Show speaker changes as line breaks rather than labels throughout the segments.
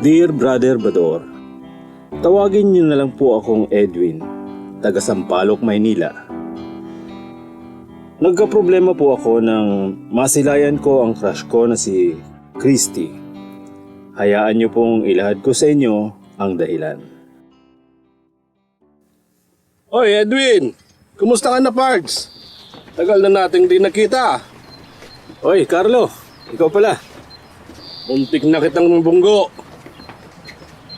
Dear Brother Bador, tawagin niyo na lang po akong Edwin, taga Sampaloc, Maynila. Nagka-problema po ako nang masilayan ko ang crush ko na si Christy. Hayaan niyo pong ilahad ko sa inyo ang dahilan.
Oy, Edwin! Kumusta ka na, Pards? Tagal na nating di nakita.
Oy, Carlo, ikaw pala.
Muntik na kitang bunggo.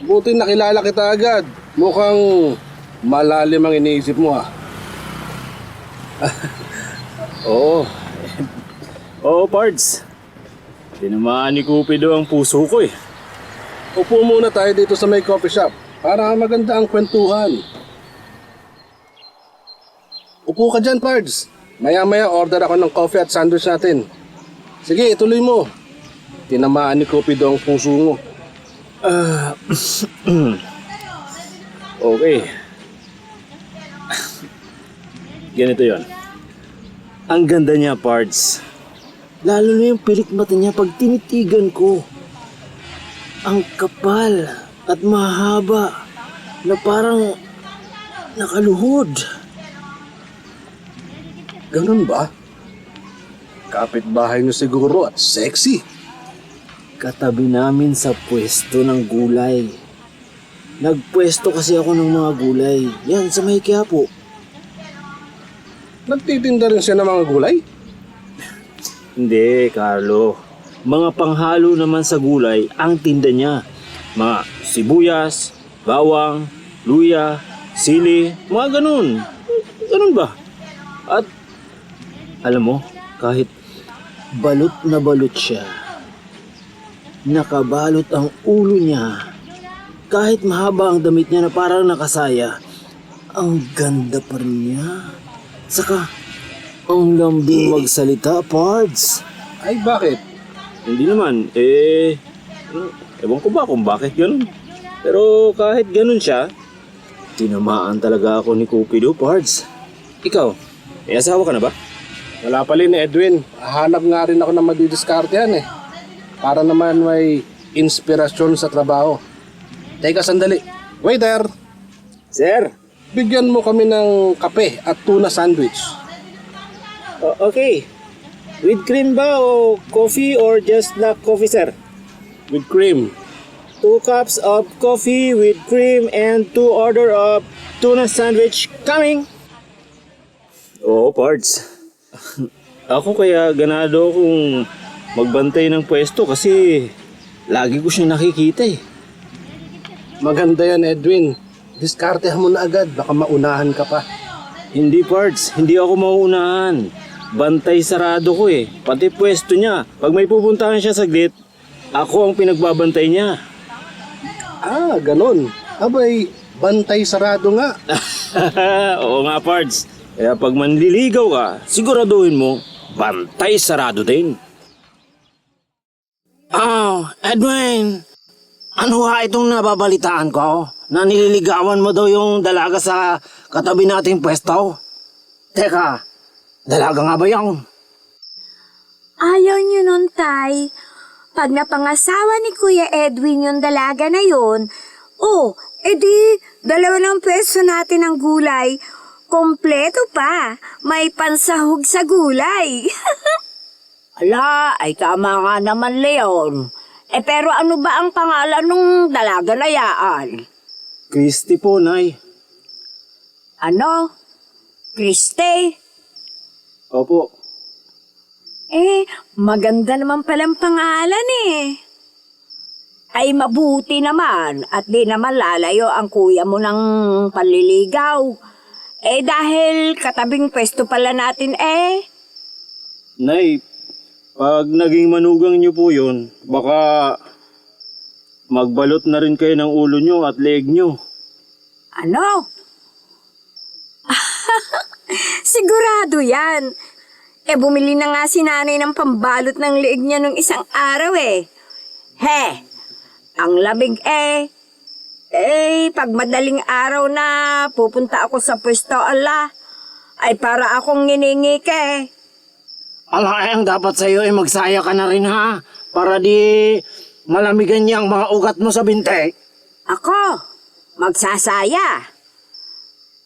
Buti nakilala kita agad. Mukhang malalim ang iniisip mo ah.
Oo. Oo, Pards. Tinamaan ni Cupido ang puso ko eh.
Upo muna tayo dito sa may coffee shop para maganda ang kwentuhan. Upo ka dyan, Pards. Maya-maya order ako ng coffee at sandwich natin. Sige, ituloy mo. Tinamaan ni Cupido ang puso mo.
Okay. Ganito yon. Ang ganda niya, Pards. Lalo na yung pilik mata niya pag tinitigan ko. Ang kapal at mahaba na parang nakaluhod.
Ganun ba? Kapit-bahay niyo siguro at sexy.
Katabi namin sa pwesto ng gulay. Nagpwesto kasi ako ng mga gulay. Yan, sa may Quiapo.
Nagtitinda rin siya ng mga gulay?
Hindi, Carlo. Mga panghalo naman sa gulay ang tinda niya. Mga sibuyas, bawang, luya, sili, mga ganun. Ganun ba? At alam mo, kahit balot na balot siya, nakabalot ang ulo niya. Kahit mahaba ang damit niya na parang nakasaya, ang ganda pa rin niya. Saka, ang lambing magsalita, Pards.
Ay, bakit?
Hindi naman, eh... Ewan ko ba kung bakit ganun. Pero kahit ganun siya, tinamaan talaga ako ni Cupido, Pards. Ikaw, may asawa ka na ba?
Wala pa rin, Edwin. Hanap nga rin ako ng madidiskartehan eh. Para naman may inspirasyon sa trabaho. Teka sandali. Waiter,
Sir!
bigyan mo kami ng kape at tuna sandwich.
okay. With cream ba o coffee or just black coffee, sir?
With cream.
Two cups of coffee with cream and two order of tuna sandwich coming. Oo, Pards. Ako kaya ganado akong magbantay ng pwesto kasi lagi ko siya nakikita eh.
Maganda yan, Edwin. Diskartehan mo na agad. Baka maunahan ka pa.
Hindi, Pards. Hindi ako mauunahan. Bantay sarado ko eh. Pati pwesto niya. Pag may pupuntahan siya saglit, ako ang pinagbabantay niya.
Ah, ganun. Abay, bantay sarado nga.
Oo nga, Pards. Kaya pag manliligaw ka, siguraduhin mo, bantay sarado din.
Oh, Edwin! Ano ha itong nababalitaan ko? Na nililigawan mo daw yung dalaga sa katabi nating pwesto? Teka, dalaga nga ba yan?
Ayaw niyo nun, Tay. Pag napangasawa ni Kuya Edwin yung dalaga na yun, oh, edi, dalawa ng pwesto natin ng gulay. Kompleto pa. May pansahog sa gulay.
Ala, ay tama nga naman, Leon. Eh pero ano ba ang pangalan ng dalaga na yaan?
Christy po, Nay.
Ano? Kriste?
Opo.
eh, maganda naman palang pangalan eh.
Ay mabuti naman at di naman lalayo ang kuya mo ng panliligaw. Eh dahil katabing pwesto pala natin eh.
Nay, pag naging manugang niyo po yun, baka magbalot na rin kayo ng ulo niyo at leeg niyo.
Ano?
Sigurado yan. Eh, bumili na nga si nanay ng pambalot ng leeg niya nung isang araw eh.
He, ang labig eh. Eh, pag madaling araw na pupunta ako sa pwesto, ala, ay para akong nginingike.
Ala, eh, ang dapat sa'yo ay magsaya ka na rin ha. Para di malamigan niya ang mga ugat mo sa binte.
Ako, magsasaya.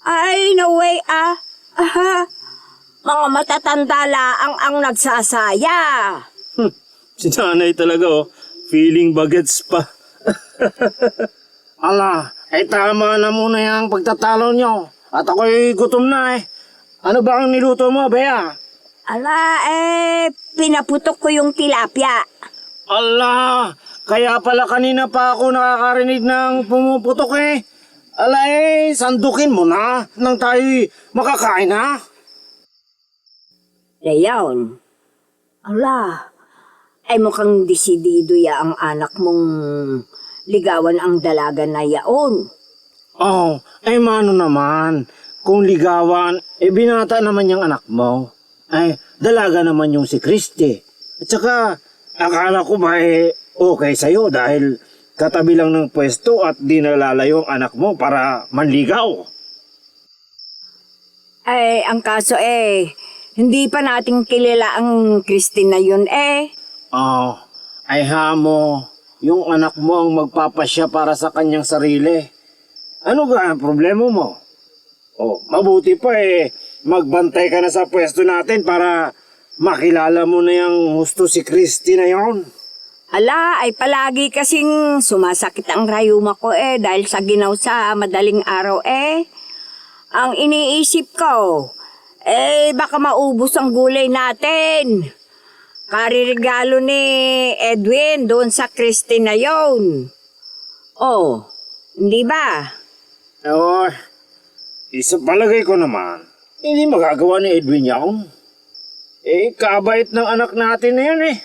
Ay, no way ah. Aha. Mga matatanda laang ang nagsasaya.
Si nanay talaga oh, feeling bagets pa.
Ala, ay tama na muna yung pagtatalo niyo. At ako'y gutom na eh. Ano ba ang niluto mo, Bea?
Ala, eh, pinaputok ko yung tilapia.
Ala, kaya pala kanina pa ako nakakarinig ng pumuputok eh. Ala eh, sandukin mo na nang tayo makakain ha.
Leon, ala, ay mukhang desidido ya ang anak mong ligawan ang dalaga na yaon.
Oh, ay mano naman. Kung ligawan, eh binata naman yung anak mo. Ay, dalaga naman yung si Christy. At saka, akala ko ba eh okay sa'yo dahil katabi lang ng pwesto at di nalalayo ang anak mo para manligaw.
Ay, ang kaso eh, hindi pa natin kilala ang Christine na yun eh.
Oh, ay hamo, yung anak mo ang magpapasya para sa kanyang sarili. Ano ga ang problema mo? Oh, mabuti pa eh, magbantay ka na sa pwesto natin para makilala mo na yung husto si Christy na yon.
Ala, ay palagi kasing sumasakit ang rayuma ko eh dahil sa ginaw sa madaling araw eh. Ang iniisip ko, eh baka maubos ang gulay natin. Karirigalo ni Edwin doon sa Christine na yon. Oh, hindi ba?
Oh, isa palagay ko naman, hindi magagawa ni Edwin yun. Eh, kabait ng anak natin na yan eh.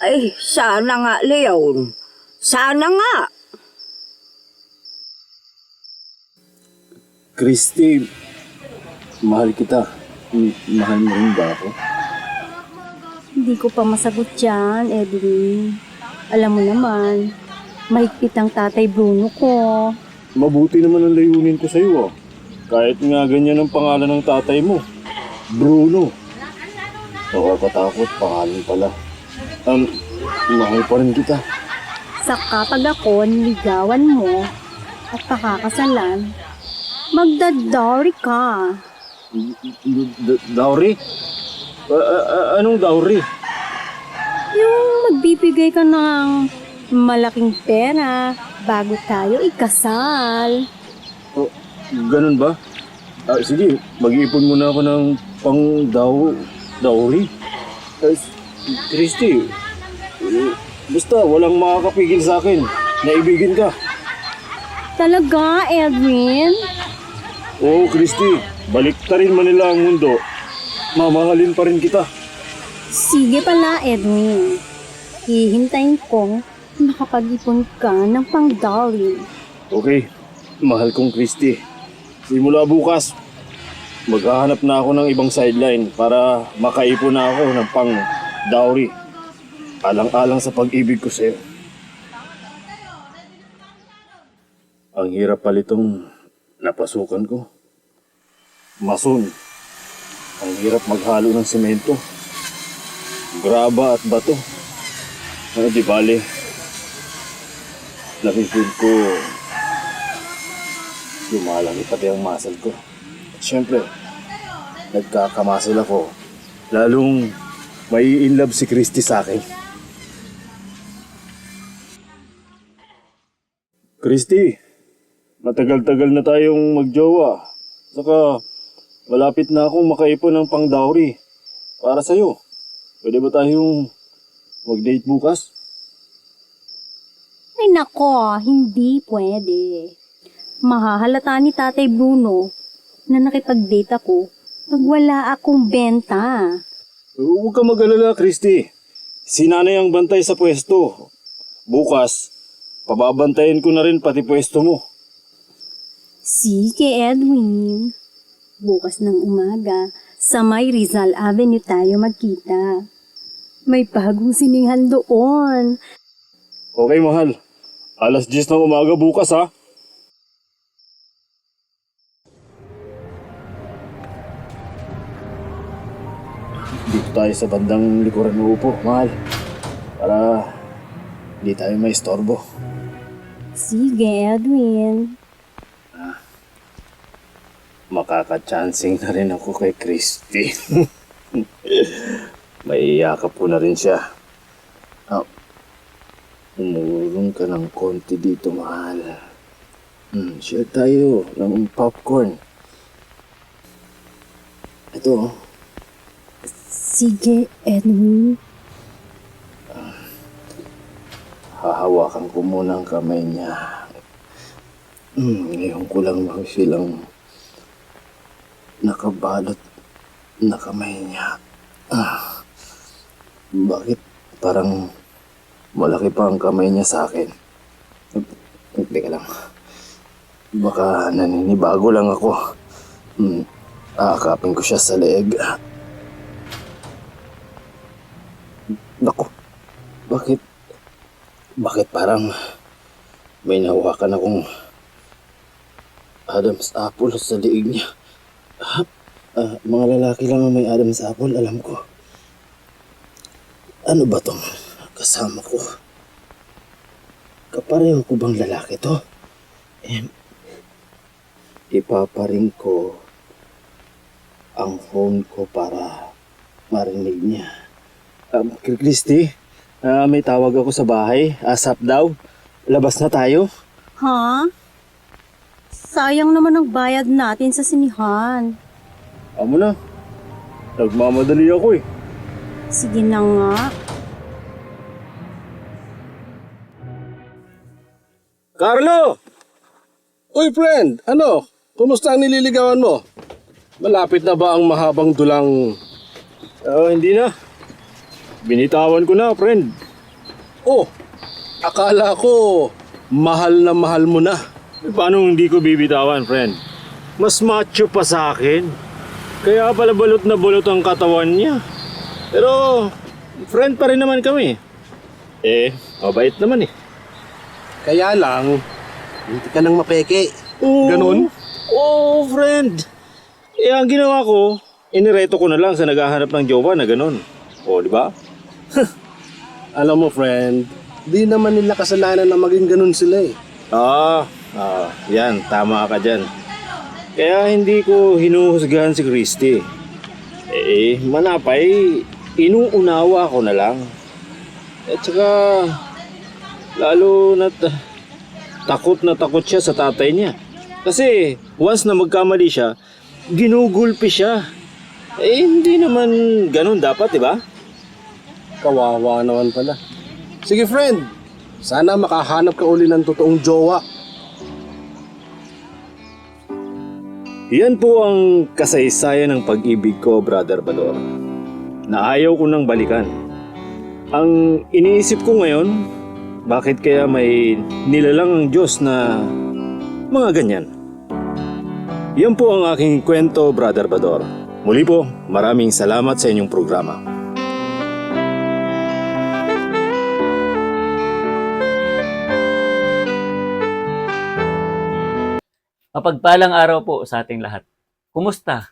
Ay, sana nga, Leon. Sana nga.
Christy, mahal kita. Mahal mo rin ba ako?
Hindi ko pa masagot yan, Edwin. Alam mo naman, mahigpit ang tatay Bruno ko.
Mabuti naman ang layunin ko sa'yo ah. Kahit nga ganyan ang pangalan ng tatay mo. Bruno. Nakakatakot, pangalan pala. Um, mahal pa rin kita.
Sa kapag ako niligawan mo at pakakasalan, magdadawry ka.
Dowry? Anong dowry?
Yung magbibigay ka ng malaking pera bago tayo ikasal.
Oh, ganun ba? Ah, sige, mag-iipon muna ako ng pang daw, dowry. Eh, Christy, eh, basta walang makakapigil sa akin. Naibigin ka.
Talaga, Edwin?
Oo, Christy, baliktarin man nila ang mundo. Mamahalin pa rin kita.
Sige pala, Edwin. Hihintayin kong makapag-ipon ka ng pang-dowry.
Okay, mahal kong Christy. Simula bukas, maghahanap na ako ng ibang sideline para makaipon na ako ng pang dowry. Alang-alang sa pag-ibig ko sa'yo. Ang hirap palitong napasukan ko. Mason. Ang hirap maghalo ng semento. Graba at bato. Ano di bale? Nakifeel ko lumalaki pati ang muscle ko. At syempre, nagkakamuscle ako. Lalong may in love si Christy sa akin. Christy, matagal-tagal na tayong magjowa. Saka, malapit na akong makaipon ng pang dowry para sa'yo. Pwede ba tayong mag-date bukas?
Ay nako, hindi pwede. Mahahalata ni Tatay Bruno na nakipag-date ako pag wala akong benta.
Huwag ka mag-alala, Christy. Si nanay ang bantay sa pwesto. Bukas, pababantayin ko na rin pati pwesto mo.
Sige, Edwin. Bukas ng umaga, sa may Rizal Avenue tayo magkita. May bagong siningan doon.
Okay, mahal. Alas 10 ng umaga bukas, ha? Tayo sa bandang likuran ng upo, mahal. Para Hindi tayo may istorbo.
Sige, Edwin.
Makaka-chancing na rin ako kay Christy. may iyakap ko na rin siya. Ah, umurong ka ng konti dito, mahal. Hmm, share tayo ng popcorn. Ito, oh.
Sige, Edwin.
hahawakan ko muna ang kamay niya. Hmm, ngayon ko lang silang nakabalot na kamay niya. Ah, bakit parang malaki pa ang kamay niya sa akin? Teka lang. Baka naninibago lang ako. Hmm, aakapin ko siya sa leeg. Naku, bakit bakit parang may nahawakan akong Adam's apple sa liig niya? Ha? Ah, mga lalaki lang ang may Adam's apple, alam ko. Ano ba tong kasama ko? Kapareho ko bang lalaki to? Eh, ipaparing ko ang phone ko para marinig niya. Um, Christy, Ah, may tawag ako sa bahay. Asap daw. Labas na tayo.
Ha? Sayang naman ang bayad natin sa sinihan.
Amo na. Nagmamadali ako eh.
Sige na nga.
Carlo!
Uy, friend! Ano? Kumusta ang nililigawan mo? Malapit na ba ang mahabang dulang...
Oh, hindi na. Binitawan ko na, friend.
Oh, akala ko mahal na mahal mo na.
Eh, Paano hindi ko bibitawan, friend? Mas macho pa sa akin. Kaya pala balot na balot ang katawan niya. Pero, friend pa rin naman kami. Eh, mabait naman eh.
Kaya lang, hindi ka nang mapeke.
Oo.
Ganon?
Oo, friend. Eh, ang ginawa ko, inireto ko na lang sa naghahanap ng jowa na ganon. O, di ba?
Alam mo, friend, di naman nila kasalanan na maging ganun sila eh.
Ah, ah, yan, tama ka dyan. Kaya hindi ko hinuhusgahan si Christy. Eh, manapay, inuunawa ko na lang. At saka, lalo na ta- takot na takot siya sa tatay niya. Kasi, once na magkamali siya, ginugulpi siya. Eh, hindi naman ganun dapat, di ba?
Kawawa naman pala. Sige, friend. Sana makahanap ka uli ng totoong jowa.
Yan po ang kasaysayan ng pag-ibig ko, Brother Bador. Na ayaw ko nang balikan. Ang iniisip ko ngayon, bakit kaya may nilalang ang Diyos na mga ganyan? Yan po ang aking kwento, Brother Bador. Muli po, maraming salamat sa inyong programa.
Mapagpalang araw po sa ating lahat. Kumusta?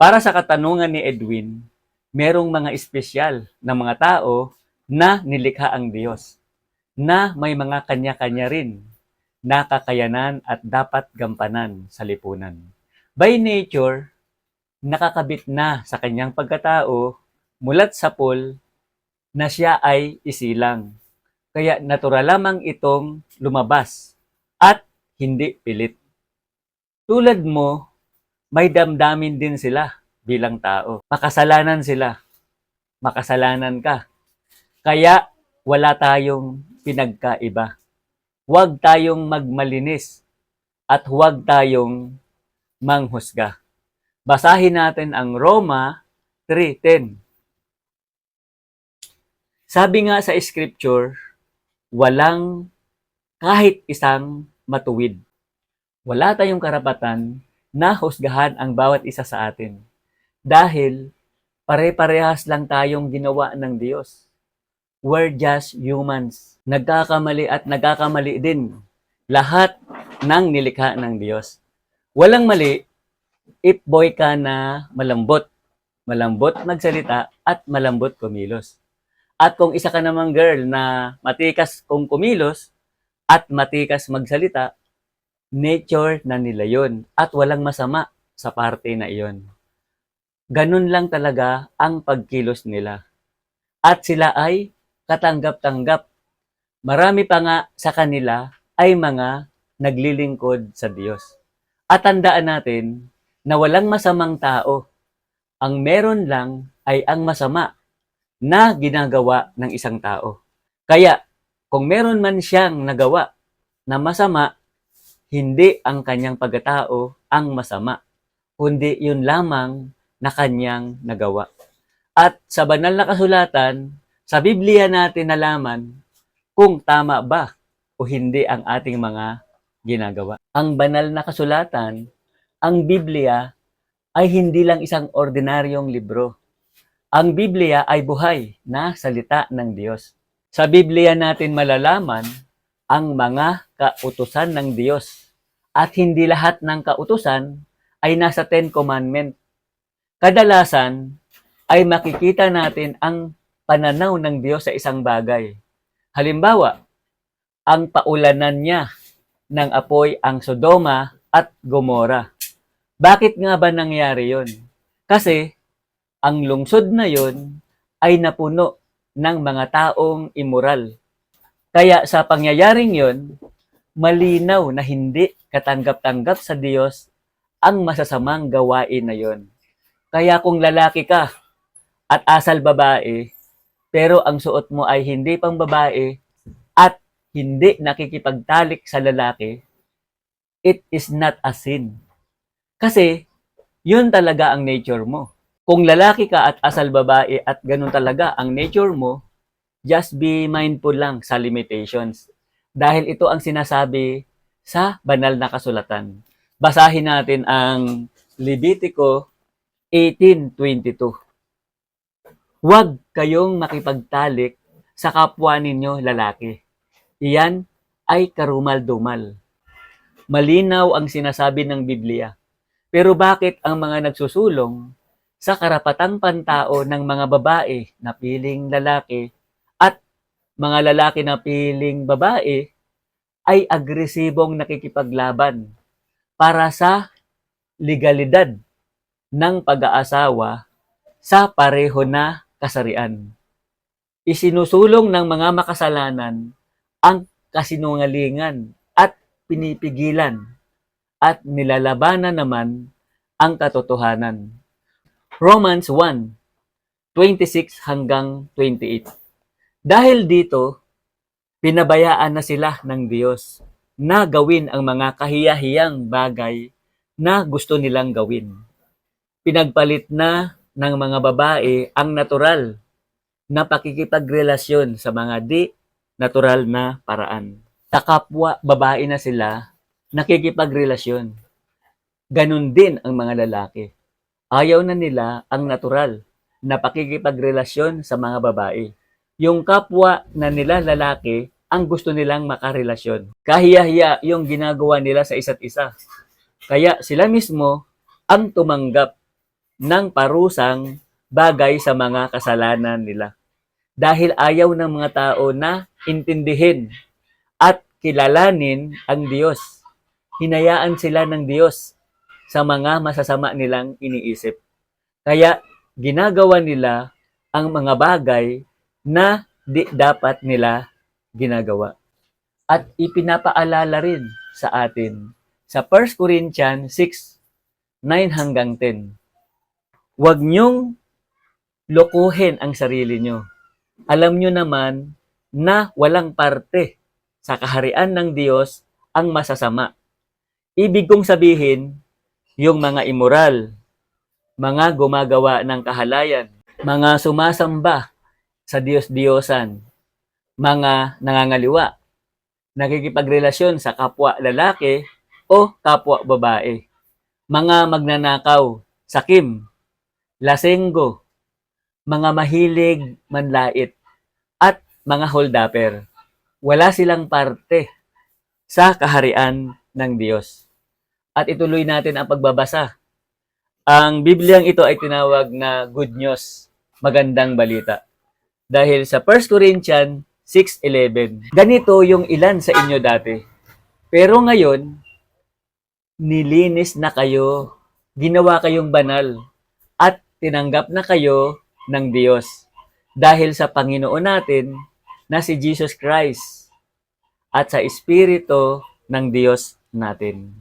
Para sa katanungan ni Edwin, merong mga espesyal na mga tao na nilikha ang Diyos, na may mga kanya-kanya rin na kakayanan at dapat gampanan sa lipunan. By nature, nakakabit na sa kanyang pagkatao mulat sa Paul na siya ay isilang. Kaya natural lamang itong lumabas at hindi pilit tulad mo, may damdamin din sila bilang tao. Makasalanan sila. Makasalanan ka. Kaya wala tayong pinagkaiba. Huwag tayong magmalinis at huwag tayong manghusga. Basahin natin ang Roma 3.10. Sabi nga sa scripture, walang kahit isang matuwid wala tayong karapatan na husgahan ang bawat isa sa atin. Dahil pare-parehas lang tayong ginawa ng Diyos. We're just humans. Nagkakamali at nagkakamali din lahat ng nilikha ng Diyos. Walang mali if boy ka na malambot. Malambot magsalita at malambot kumilos. At kung isa ka namang girl na matikas kung kumilos at matikas magsalita, nature na nila yon at walang masama sa parte na iyon. Ganun lang talaga ang pagkilos nila. At sila ay katanggap-tanggap. Marami pa nga sa kanila ay mga naglilingkod sa Diyos. At tandaan natin na walang masamang tao. Ang meron lang ay ang masama na ginagawa ng isang tao. Kaya, kung meron man siyang nagawa na masama, hindi ang kanyang pagkatao ang masama, kundi yun lamang na kanyang nagawa. At sa banal na kasulatan, sa Biblia natin nalaman kung tama ba o hindi ang ating mga ginagawa. Ang banal na kasulatan, ang Biblia ay hindi lang isang ordinaryong libro. Ang Biblia ay buhay na salita ng Diyos. Sa Biblia natin malalaman ang mga kautusan ng Diyos. At hindi lahat ng kautusan ay nasa Ten Commandment. Kadalasan ay makikita natin ang pananaw ng Diyos sa isang bagay. Halimbawa, ang paulanan niya ng apoy ang Sodoma at Gomora. Bakit nga ba nangyari yon? Kasi ang lungsod na yon ay napuno ng mga taong immoral. Kaya sa pangyayaring yon, malinaw na hindi katanggap-tanggap sa Diyos ang masasamang gawain na yon. Kaya kung lalaki ka at asal babae, pero ang suot mo ay hindi pang babae at hindi nakikipagtalik sa lalaki, it is not a sin. Kasi, yun talaga ang nature mo. Kung lalaki ka at asal babae at ganun talaga ang nature mo, just be mindful lang sa limitations. Dahil ito ang sinasabi sa banal na kasulatan. Basahin natin ang Levitico 18.22. Huwag kayong makipagtalik sa kapwa ninyo lalaki. Iyan ay karumal-dumal. Malinaw ang sinasabi ng Biblia. Pero bakit ang mga nagsusulong sa karapatang pantao ng mga babae na piling lalaki mga lalaki na piling babae ay agresibong nakikipaglaban para sa legalidad ng pag-aasawa sa pareho na kasarian. Isinusulong ng mga makasalanan ang kasinungalingan at pinipigilan at nilalabanan naman ang katotohanan. Romans 1, 26 hanggang 28. Dahil dito, pinabayaan na sila ng Diyos na gawin ang mga kahiyahiyang bagay na gusto nilang gawin. Pinagpalit na ng mga babae ang natural na pakikipagrelasyon sa mga di natural na paraan. Sa kapwa babae na sila nakikipagrelasyon. Ganon din ang mga lalaki. Ayaw na nila ang natural na pakikipagrelasyon sa mga babae. Yung kapwa na nila lalaki ang gusto nilang makarelasyon. Kahiya-hiya yung ginagawa nila sa isa't isa. Kaya sila mismo ang tumanggap ng parusang bagay sa mga kasalanan nila. Dahil ayaw ng mga tao na intindihin at kilalanin ang Diyos. Hinayaan sila ng Diyos sa mga masasama nilang iniisip. Kaya ginagawa nila ang mga bagay na di dapat nila ginagawa. At ipinapaalala rin sa atin sa 1 Corinthians 6, 9 hanggang 10. Huwag niyong lokohin ang sarili niyo. Alam niyo naman na walang parte sa kaharian ng Diyos ang masasama. Ibig kong sabihin, yung mga immoral, mga gumagawa ng kahalayan, mga sumasamba sa Diyos-Diyosan, mga nangangaliwa, nakikipagrelasyon sa kapwa lalaki o kapwa babae, mga magnanakaw, sakim, lasenggo, mga mahilig manlait, at mga holdapper. Wala silang parte sa kaharian ng Diyos. At ituloy natin ang pagbabasa. Ang Bibliang ito ay tinawag na good news, magandang balita. Dahil sa 1 Corinthians 6.11, ganito yung ilan sa inyo dati. Pero ngayon, nilinis na kayo, ginawa kayong banal, at tinanggap na kayo ng Diyos dahil sa Panginoon natin na si Jesus Christ at sa Espiritu ng Diyos natin.